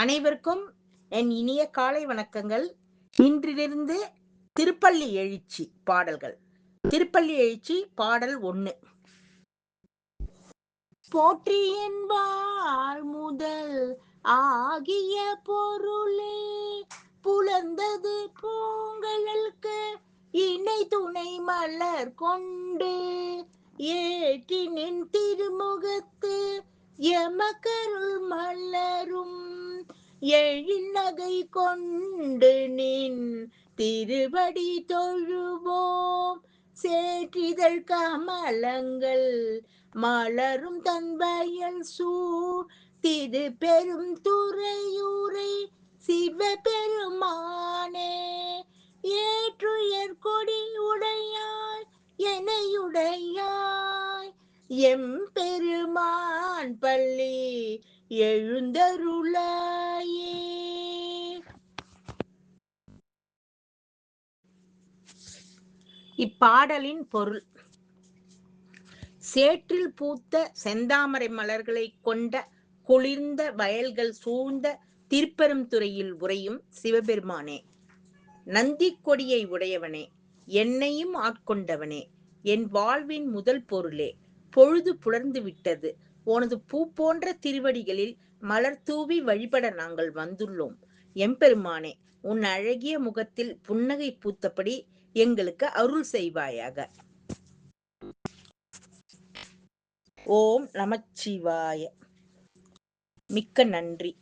அனைவருக்கும் என் இனிய காலை வணக்கங்கள். இன்றிலிருந்து திருப்பள்ளி எழுச்சி பாடல்கள். திருப்பள்ளி எழுச்சி பாடல் ஒண்ணு போற்றி என்பாள் முதல் ஆகிய பொருளே புலர்ந்தது பூங்கலுக்கு இணை துணை மலர் கொண்டு ஏற்றினின் திருமுகத்து எமக்கருள் மல் எழிநகை கொண்டு நின் திருவடி தொழுவோம். சேற்றிதழ் கமலங்கள் மலரும் தன்பயல் சூ திரு பெரும் துறையூரை சிவபெருமானே ஏற்றுயர் கொடி உடையாய் எனையுடையாய் எம்பெருமான் பள்ளி எழுந்தருளாயே. இப்பாடலின் பொருள். சேற்றில் பூத்த செந்தாமரை மலர்களை கொண்ட குளிர்ந்த வயல்கள் சூழ்ந்த திருப்பெருந்துறையில் உறையும் சிவபெருமானே. நந்தி கொடியை உடையவனே என்னையும் ஆட்கொண்டவனே என் வாழ்வின் முதல் பொருளே. பொழுது புலர்ந்து விட்டது. உனது பூ போன்ற திருவடிகளில் மலர் தூவி வழிபட நாங்கள் வந்துள்ளோம். எம்பெருமானே உன் அழகிய முகத்தில் புன்னகை பூத்தபடி எங்களுக்கு அருள் செய்வாயாக. ஓம் நமச்சிவாய. மிக்க நன்றி.